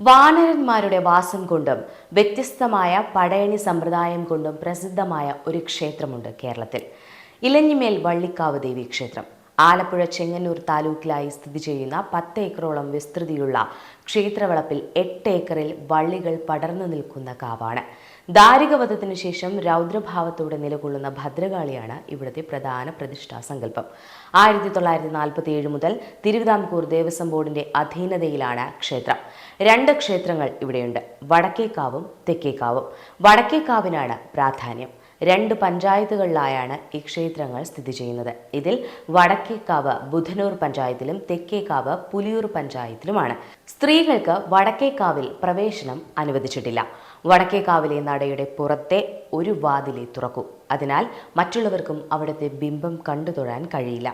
വാനരന്മാരുടെ വാസം കൊണ്ടും വ്യത്യസ്തമായ പടയണി സമ്പ്രദായം കൊണ്ടും പ്രസിദ്ധമായ ഒരു ക്ഷേത്രമുണ്ട് കേരളത്തിൽ. ഇലഞ്ഞിമേൽ വള്ളിക്കാവ് ദേവി ക്ഷേത്രം. ആലപ്പുഴ ചെങ്ങന്നൂർ താലൂക്കിലായി സ്ഥിതി ചെയ്യുന്ന പത്ത് ഏക്കറോളം വിസ്തൃതിയുള്ള ക്ഷേത്രവളപ്പിൽ എട്ട് ഏക്കറിൽ വള്ളികൾ പടർന്നു നിൽക്കുന്ന കാവാണ്. ദാരികവധത്തിനു ശേഷം രൗദ്രഭാവത്തോടെ നിലകൊള്ളുന്ന ഭദ്രകാളിയാണ് ഇവിടുത്തെ പ്രധാന പ്രതിഷ്ഠാ സങ്കല്പം. ആയിരത്തി തൊള്ളായിരത്തി നാൽപ്പത്തി ഏഴ് മുതൽ തിരുവിതാംകൂർ ദേവസ്വം ബോർഡിന്റെ അധീനതയിലാണ് ക്ഷേത്രം. രണ്ട് ക്ഷേത്രങ്ങൾ ഇവിടെയുണ്ട്. വടക്കേക്കാവും തെക്കേക്കാവും. വടക്കേക്കാവിനാണ് പ്രാധാന്യം. രണ്ട് പഞ്ചായത്തുകളിലായാണ് ഈ ക്ഷേത്രങ്ങൾ സ്ഥിതി ചെയ്യുന്നത്. ഇതിൽ വടക്കേക്കാവ് ബുധനൂർ പഞ്ചായത്തിലും തെക്കേക്കാവ് പുലിയൂർ പഞ്ചായത്തിലുമാണ്. സ്ത്രീകൾക്ക് വടക്കേക്കാവിൽ പ്രവേശനം അനുവദിച്ചിട്ടില്ല. വടക്കേക്കാവിലെ നടയുടെ പുറത്തെ ഒരു വാതിലെ തുറക്കൂ. അതിനാൽ മറ്റുള്ളവർക്കും അവിടുത്തെ ബിംബം കണ്ടു തൊഴാൻ കഴിയില്ല.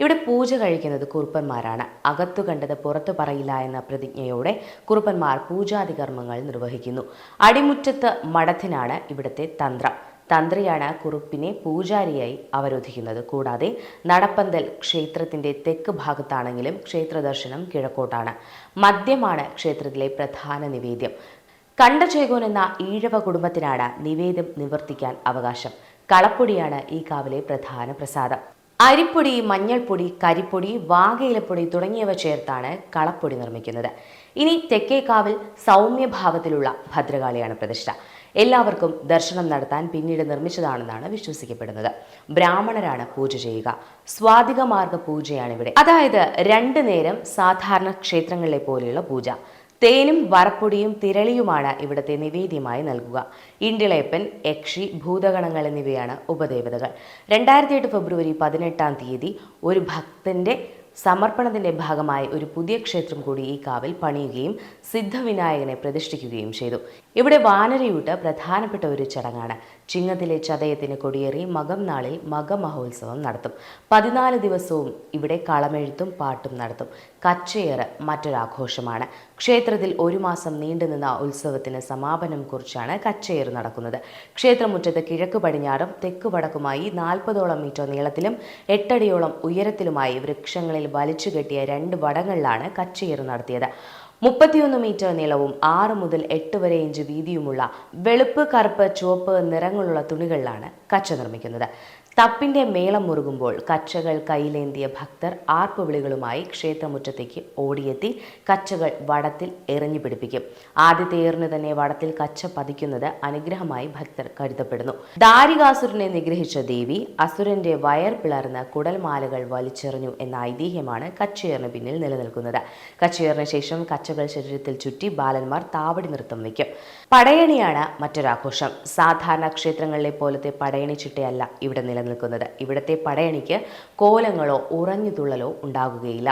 ഇവിടെ പൂജ കഴിക്കുന്നത് കുറുപ്പന്മാരാണ്. അകത്തു കണ്ടത് പുറത്തു പറയില്ല എന്ന പ്രതിജ്ഞയോടെ കുറുപ്പന്മാർ പൂജാതി കർമ്മങ്ങൾ നിർവഹിക്കുന്നു. അടിമുറ്റത്ത് മഠത്തിനാണ് ഇവിടുത്തെ തന്ത്രം. തന്ത്രിയാണ് കുറുപ്പിനെ പൂജാരിയായി അവരോധിക്കുന്നത്. കൂടാതെ നടപ്പന്തൽ ക്ഷേത്രത്തിന്റെ തെക്ക് ഭാഗത്താണെങ്കിലും ക്ഷേത്രദർശനം കിഴക്കോട്ടാണ്. മദ്യമാണ് ക്ഷേത്രത്തിലെ പ്രധാന നിവേദ്യം. കണ്ടചേകോൻ എന്ന ഈഴവ കുടുംബത്തിനാണ് നിവേദ്യം നിവർത്തിക്കാൻ അവകാശം. കളപ്പൊടിയാണ് ഈ കാവിലെ പ്രധാന പ്രസാദം. അരിപ്പൊടി മഞ്ഞൾപ്പൊടി കരിപ്പൊടി വാകയിലപ്പൊടി തുടങ്ങിയവ ചേർത്താണ് കളപ്പൊടി നിർമ്മിക്കുന്നത്. ഇനി തെക്കേക്കാവിൽ സൗമ്യഭാവത്തിലുള്ള ഭദ്രകാളിയാണ് പ്രതിഷ്ഠ. എല്ലാവർക്കും ദർശനം നടത്താൻ പിന്നീട് നിർമ്മിച്ചതാണെന്നാണ് വിശ്വസിക്കപ്പെടുന്നത്. ബ്രാഹ്മണരാണ് പൂജ ചെയ്യുക. സ്വാതികമാർഗ പൂജയാണ് ഇവിടെ. അതായത് രണ്ടു നേരം സാധാരണ ക്ഷേത്രങ്ങളിലെ പോലെയുള്ള പൂജ. തേനും വറപ്പൊടിയും തിരളിയുമാണ് ഇവിടുത്തെ നിവേദ്യമായി നൽകുക. ഇണ്ടിളയപ്പൻ യക്ഷി ഭൂതഗണങ്ങൾ എന്നിവയാണ് ഉപദേവതകൾ. രണ്ടായിരത്തി എട്ട് ഫെബ്രുവരി പതിനെട്ടാം തീയതി ഒരു ഭക്തന്റെ സമർപ്പണത്തിന്റെ ഭാഗമായി ഒരു പുതിയ ക്ഷേത്രം കൂടി ഈ കാവിൽ പണിയുകയും സിദ്ധവിനായകനെ പ്രതിഷ്ഠിക്കുകയും ചെയ്തു. ഇവിടെ വാനരയൂട്ട് പ്രധാനപ്പെട്ട ഒരു ചടങ്ങാണ്. ചിങ്ങത്തിലെ ചതയത്തിന് കൊടിയേറി മകം നാളിൽ മകമഹോത്സവം നടത്തും. പതിനാല് ദിവസവും ഇവിടെ കളമെഴുത്തും പാട്ടും നടത്തും. കച്ചയേറ് മറ്റൊരാഘോഷമാണ്. ക്ഷേത്രത്തിൽ ഒരു മാസം നീണ്ടുനിന്ന ഉത്സവത്തിന് സമാപനം കുറിച്ചാണ് കച്ചയേറ് നടക്കുന്നത്. ക്ഷേത്രമുറ്റത്ത് കിഴക്ക് പടിഞ്ഞാറും തെക്ക് വടക്കുമായി നാൽപ്പതോളം മീറ്റർ നീളത്തിലും എട്ടടിയോളം ഉയരത്തിലുമായി വൃക്ഷങ്ങളിൽ വലിച്ചു കെട്ടിയ രണ്ട് വടങ്ങളിലാണ് കച്ചയേറ് നടത്തിയത്. മുപ്പത്തിയൊന്ന് മീറ്റർ നീളവും ആറ് മുതൽ എട്ട് വരെ ഇഞ്ച് വീതിയുമുള്ള വെളുപ്പ് കറുപ്പ് ചുവപ്പ് നിറങ്ങളുള്ള തുണികളിലാണ് കച്ച നിർമ്മിക്കുന്നത്. തപ്പിന്റെ മേളം മുറുകുമ്പോൾ കച്ചകൾ കയ്യിലേന്തിയ ഭക്തർ ആർപ്പുവിളികളുമായി ക്ഷേത്രമുറ്റത്തേക്ക് ഓടിയെത്തി കച്ചകൾ വടത്തിൽ എറിഞ്ഞു പിടിപ്പിക്കും. ആദ്യത്തെ ഏറിന് തന്നെ വടത്തിൽ കച്ച പതിക്കുന്നത് അനുഗ്രഹമായി ഭക്തർ കരുതപ്പെടുന്നു. ദാരികാസുരനെ നിഗ്രഹിച്ച ദേവി അസുരന്റെ വയർ പിളർന്ന് കുടൽമാലകൾ വലിച്ചെറിഞ്ഞു എന്ന ഐതിഹ്യമാണ് കച്ചയേറിന് പിന്നിൽ നിലനിൽക്കുന്നത്. കച്ചയേറിന് ശേഷം കച്ചകൾ ശരീരത്തിൽ ചുറ്റി ബാലന്മാർ താവടി നൃത്തം വയ്ക്കും. പടയണിയാണ് മറ്റൊരാഘോഷം. സാധാരണ ക്ഷേത്രങ്ങളിലെ പോലത്തെ പടയണി ചിട്ടയല്ല ഇവിടെ നിലനിൽക്കുന്നത്. ഇവിടുത്തെ പടയണിക്ക് കോലങ്ങളോ ഉറഞ്ഞുതുള്ളലോ ഉണ്ടാകുകയില്ല.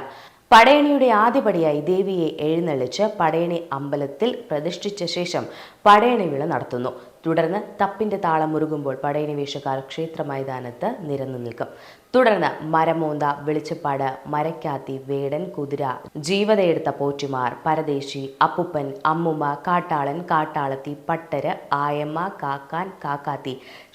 പടയണിയുടെ ആദ്യപടിയായി ദേവിയെ എഴുന്നള്ളിച്ച് പടയണി അമ്പലത്തിൽ പ്രതിഷ്ഠിച്ച ശേഷം പടയണി വിള നടത്തുന്നു. തുടർന്ന് തപ്പിന്റെ താളം മുറുകുമ്പോൾ പടയണി വേഷക്കാർ ക്ഷേത്ര മൈതാനത്ത് നിരന്നു നിൽക്കും. തുടർന്ന് മരമോന്ത വെളിച്ചപ്പാട് മരക്കാത്തി വേടൻ കുതിര ജീവതയെടുത്ത പോറ്റിമാർ പരദേശി അപ്പുപ്പൻ അമ്മുമ്മ കാട്ടാളൻ കാട്ടാളത്തി പട്ടര് ആയമ്മ കാക്കാൻ കാക്കാത്തി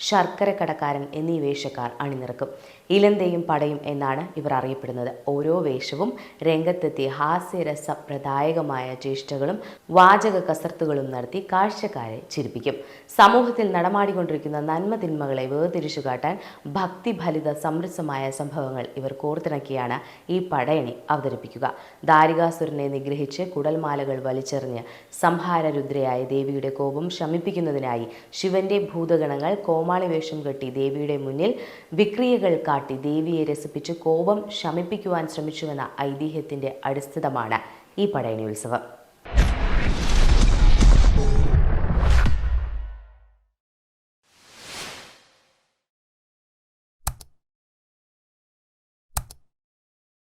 ശർക്കര കടക്കാരൻ എന്നീ വേഷക്കാർ അണിനിറക്കും ഇലന്തയും പടയും എന്നാണ് ഇവർ അറിയപ്പെടുന്നത്. ഓരോ വേഷവും രംഗത്തെത്തി ഹാസ്യരസപ്രദായകമായ ചേഷ്ടകളും വാചക കസർത്തുകളും നടത്തി കാഴ്ചക്കാരെ ചിരിപ്പിക്കും. സമൂഹത്തിൽ നടമാടിക്കൊണ്ടിരിക്കുന്ന നന്മ തിന്മകളെ വേർതിരിച്ചു കാട്ടാൻ ഭക്തിഫലിത സമൃദ്ധമായ സംഭവങ്ങൾ ഇവർ കോർത്തിണക്കിയാണ് ഈ പടയണി അവതരിപ്പിക്കുക. ദാരികാസുരനെ നിഗ്രഹിച്ച് കുടൽമാലകൾ വലിച്ചെറിഞ്ഞ് സംഹാരരുദ്രയായ ദേവിയുടെ കോപം ശമിപ്പിക്കുന്നതിനായി ശിവന്റെ ഭൂതഗണങ്ങൾ കോമാളി വേഷം കെട്ടി ദേവിയുടെ മുന്നിൽ വിക്രിയകൾ കാട്ടി ദേവിയെ രസിപ്പിച്ച് കോപം ശമിപ്പിക്കുവാൻ ശ്രമിച്ചുവെന്ന ഐതിഹ്യത്തിന്റെ അടിസ്ഥിതമാണ് ഈ പടയണി ഉത്സവം.